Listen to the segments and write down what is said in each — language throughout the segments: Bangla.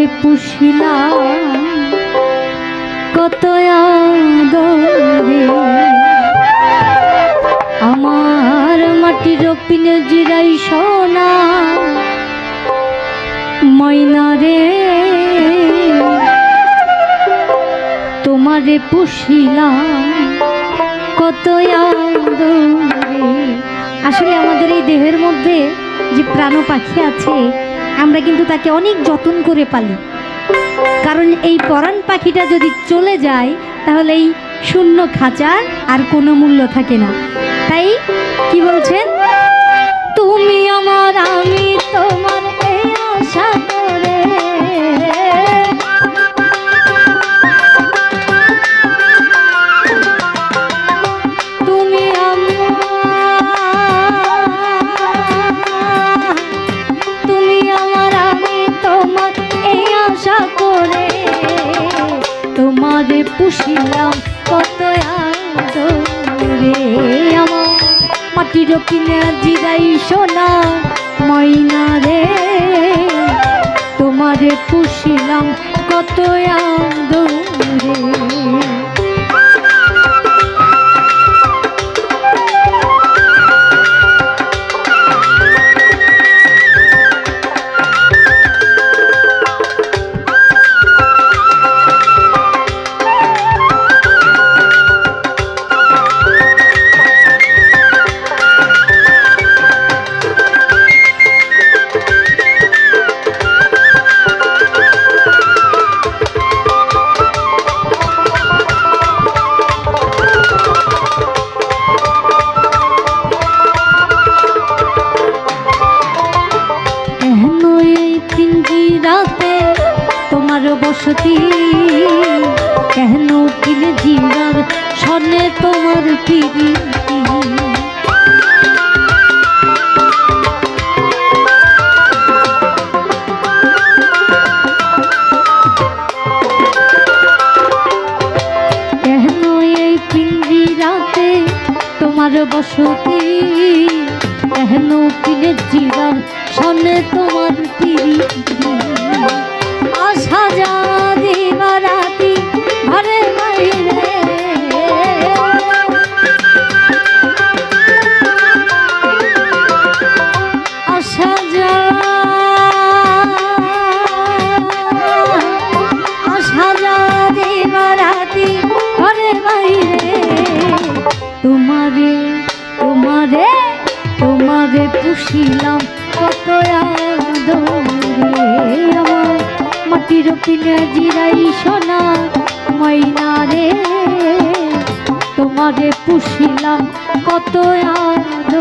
তোমারে পুষিলাম। কত আমার মাটির পিনে জিরাই সোনা। ময়না রে, তোমারে পুষিলাম। কত আসলে আমাদের এই দেহের মধ্যে যে প্রাণ পাখি আছে আমরা কিন্তু তাকে অনেক যত্ন করে পালি। কারণ এই পরাণ পাখিটা যদি চলে যায়, তাহলে এই শূন্য খাঁচার আর কোনো মূল্য থাকে না। তাই কি বলছেন? আমার মাটির কিনে জিরাই সোনা ময়না রে। তোমারে পুষিলাম কত আদরে কেন বসতি কেন কিনে জিরার সনে তোমার পিড়ি তোমার বসতি? কেন কিনে জিরার সনে তোমার পিড়ি যা দিবারাতি তোমারে তোমারে তোমারে পুষিলাম কত আদরে মাটির জিরাই সোনা ময়না রে। তোমারে পুষিলাম কত আদরে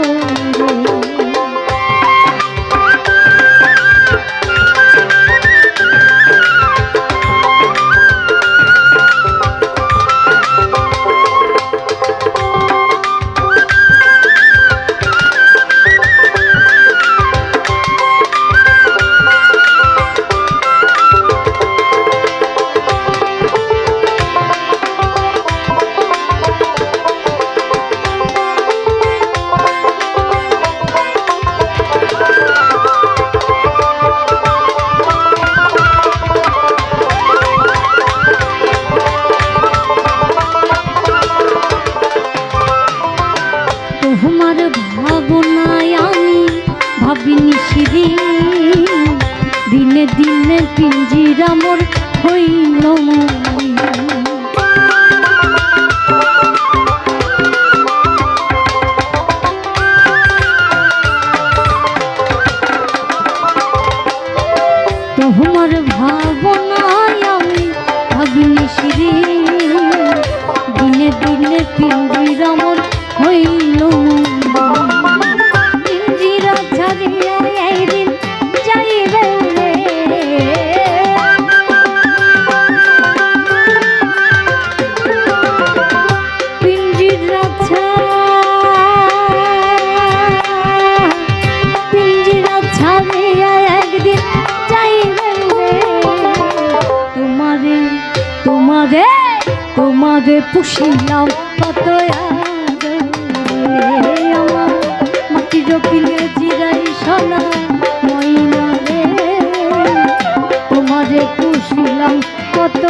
তোমারে তোমারে পুষিলাম কত আদরে আমার মাটির পিলে জিরাই সোনা ময়না রে পুষিলাম কত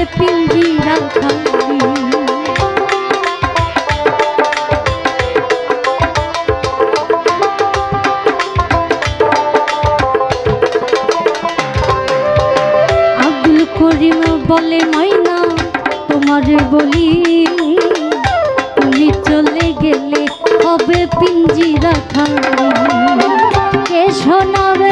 হবে পিঞ্জিরা বলে মাইনা তোমারে বলি তুমি চলে গেলে হবে পিঞ্জিরা খালি কে শোনাবে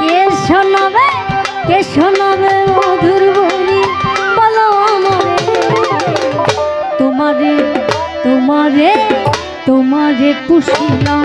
কে শোনাবে? কে শোনাবে মধুর বলি? বলো আমারে। তোমারে তোমারে তোমারে পুষিলাম